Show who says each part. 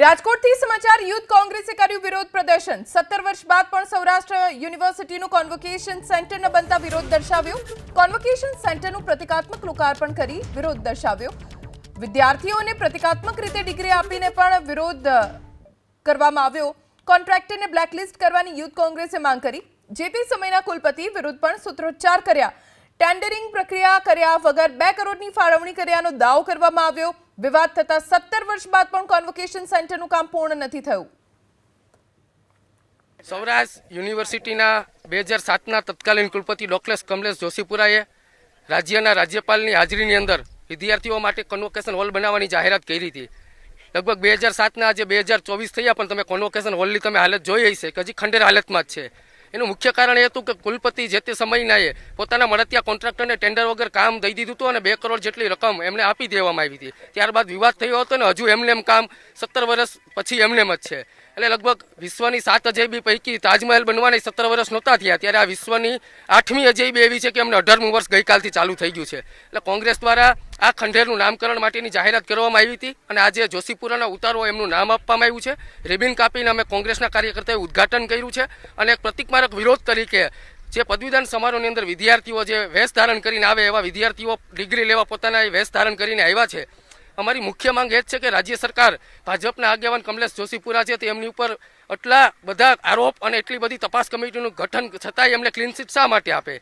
Speaker 1: રાજકોટથી સમાચાર, યુથ કોંગ્રેસે કર્યું વિરોધ પ્રદર્શન. સત્તર વર્ષ બાદ પણ સૌરાષ્ટ્ર યુનિવર્સિટીનું કોન્વોકેશન સેન્ટર ન બનતા વિરોધ દર્શાવ્યો. કોન્વોકેશન સેન્ટરનું પ્રતિકાત્મક લોકાર્પણ કરી વિરોધ દર્શાવ્યો. વિદ્યાર્થીઓને પ્રતિકાત્મક રીતે ડિગ્રી આપીને પણ વિરોધ કરવામાં આવ્યો. કોન્ટ્રાક્ટરને બ્લેકલિસ્ટ કરવાની યુથ કોંગ્રેસે માંગ કરી. જે તે સમયના કુલપતિ વિરુદ્ધ પણ સૂત્રોચ્ચાર કર્યા. ટેન્ડરિંગ પ્રક્રિયા કર્યા વગર બે કરોડની ફાળવણી કર્યાનો દાવો કરવામાં આવ્યો. વિવાદ થતા સત્તર વર્ષ બાદ પણ કોન્વોકેશન સેન્ટરનું કામ પૂર્ણ નથી થયું.
Speaker 2: સૌરાષ્ટ્ર યુનિવર્સિટીના બે હજાર સાતના તત્કાલીન કુલપતિ ડોક્ટર કમલેશ જોશીપુરાએ રાજ્યના રાજ્યપાલની હાજરીની અંદર વિદ્યાર્થીઓ માટે કન્વોકેશન હોલ બનાવવાની જાહેરાત કરી હતી. લગભગ બે હજાર સાતના આજે બે હજાર ચોવીસ થયા પણ તમે કન્વોકેશન હોલની તમે હાલત જોઈ હશે કે હજી ખંડેર હાલતમાં જ છે. એનું મુખ્ય કારણ એ હતું કે કુલપતિ જે તે એ પોતાના મળતિયા કોન્ટ્રાક્ટરને ટેન્ડર વગર કામ દઈ દીધું હતું અને બે કરોડ જેટલી રકમ એમને આપી દેવામાં આવી હતી. ત્યારબાદ વિવાદ થયો હતો ને હજુ એમને એમ કામ સત્તર વર્ષ પછી એમને જ છે. એટલે લગભગ વિશ્વની સાત અજયબી પૈકી તાજમહેલ બનવાની સત્તર વર્ષ નહોતા થયા, ત્યારે આ વિશ્વની આઠમી અજયબી એવી છે કે એમને અઢારમું વર્ષ ગઈકાલથી ચાલુ થઈ ગયું છે. એટલે કોંગ્રેસ દ્વારા આ ખંડેરનું નામકરણ માટેની જાહેરાત કરવામાં આવી હતી અને આજે જોશીપુરાના ઉતારો એમનું નામ આપવામાં આવ્યું છે. રિબિન કાપીને અમે કોંગ્રેસના કાર્યકર્તાએ ઉદ્ઘાટન કર્યું છે અને એક પ્રતિકમારક વિરોધ તરીકે જે પદવીદાન સમારોહની અંદર વિદ્યાર્થીઓ જે વેશ ધારણ કરીને આવે એવા વિદ્યાર્થીઓ ડિગ્રી લેવા પોતાના વેશ ધારણ કરીને આવ્યા છે. અમારી મુખ્ય માંગ એ જ છે કે રાજ્ય સરકાર, ભાજપના આગેવાન કમલેશ જોશીપુરા છે તે એમની ઉપર આટલા બધા આરોપ અને એટલી બધી તપાસ કમિટીનું ગઠન છતાંય એમને ક્લીન ચિટ શા માટે આપે?